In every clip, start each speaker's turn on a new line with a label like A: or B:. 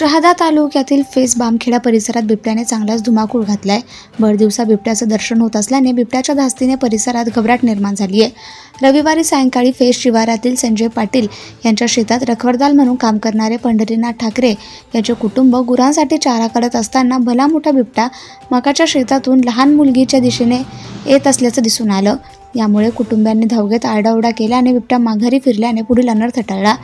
A: शहादा तालुक्यातील फेस बामखेडा परिसरात बिबट्याने चांगलाच धुमाकूळ घातलाय. आहे भरदिवसा बिबट्याचं दर्शन होत असल्याने बिबट्याच्या धास्तीने परिसरात घबराट निर्माण झाली आहे. रविवारी सायंकाळी फेस शिवारातील संजय पाटील यांच्या शेतात रखवरदाल म्हणून काम करणारे पंढरीनाथ ठाकरे यांचे कुटुंब गुरांसाठी चारा काढत असताना भला मोठा बिबटा मकाच्या शेतातून लहान मुलगीच्या दिशेने येत असल्याचं दिसून आलं. यामुळे कुटुंबियांनी धावघेत आरडाओरडा केल्याने बिबट्या माघारी फिरल्याने पुढील अनर्थ टळला.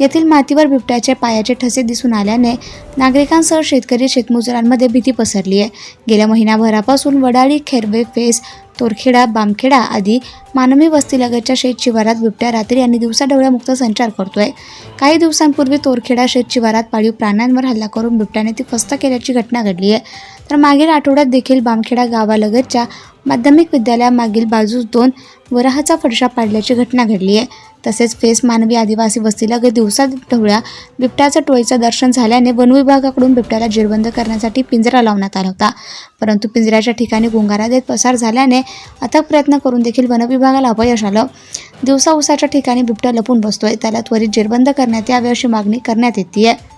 A: येथील मातीवर बिबट्याचे पायाचे ठसे दिसून आल्याने नागरिकांसह शेतकरी शेतमजुरांमध्ये भीती पसरली आहे. गेल्या महिनाभरापासून वडाळी खेरवे फेस तोरखेडा बामखेडा आदी मानवी वस्तीलगतच्या शेत शिवारात बिबट्या रात्री आणि दिवसा डोळ्यामुक्त संचार करतोय. काही दिवसांपूर्वी तोरखेडा शेत शिवारात पाळीव प्राण्यांवर हल्ला करून बिबट्याने ती फस्त केल्याची घटना घडली आहे. तर मागील आठवड्यात देखील बामखेडा गावालगतच्या माध्यमिक विद्यालयामागील बाजूस दोन वराहाचा फडशा पाडल्याची घटना घडली आहे. तसेच फेस मानवी आदिवासी वस्तीलगत दिवसा ढवळ्या बिबट्याचं टोळीचं दर्शन झाल्याने वनविभागाकडून बिबट्याला जेरबंद करण्यासाठी पिंजरा लावण्यात आला होता. परंतु पिंजऱ्याच्या ठिकाणी गुंगारा देत पसार झाल्याने अथक प्रयत्न करून देखील वनविभागाला अपयश आलं. दिवसा उसाच्या ठिकाणी बिबट्या लपून बसतोय. त्याला त्वरित जेरबंद करण्यात यावी अशी मागणी करण्यात येते आहे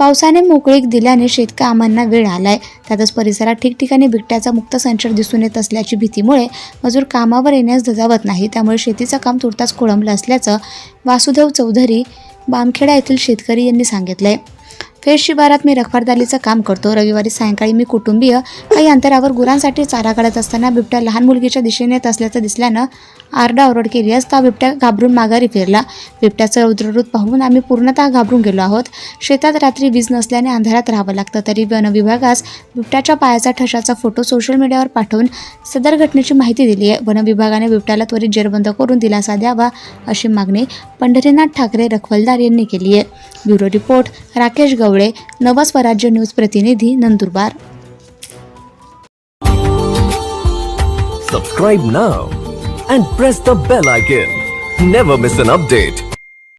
A: पावसाने मोकळीक दिल्याने शेतकामांना वेळ आलाय. त्यातच परिसरात ठिकठिकाणी बिबट्याचा मुक्त संचार दिसून येत असल्याची भीतीमुळे मजूर कामावर येण्यास धजावत नाही. त्यामुळे शेतीचं काम तुर्तास खोळंबलं असल्याचं वासुदेव चौधरी बामखेडा येथील शेतकरी यांनी सांगितलंय. फेस शिबारात मी रखवारदारीचं काम करतो. रविवारी सायंकाळी मी कुटुंबीय काही अंतरावर गुरांसाठी चारा काढत असताना बिबट्या लहान मुलगीच्या दिशेने येत असल्याचं दिसल्यानं आरडाओरड केली असता बिबट्या घाबरून माघारी फिरला. बिबट्याचं रौद्ररूप पाहून आम्ही पूर्णतः घाबरून गेलो आहोत. शेतात रात्री वीज नसल्याने अंधारात राहावं लागतं. तरी वन विभागास बिबट्याच्या पायाचा ठशाचा फोटो सोशल मीडियावर पाठवून सदर घटनेची माहिती दिली आहे. वन विभागाने बिबट्याला त्वरित जेरबंद करून दिलासा द्यावा अशी मागणी पंढरीनाथ ठाकरे रखवलदार यांनी केली आहे. ब्युरो रिपोर्ट राकेश गौ गवळे नवस्वराज्य न्यूज प्रतिनिधी Nandurbar
B: Subscribe now and press the bell icon. Never miss an update.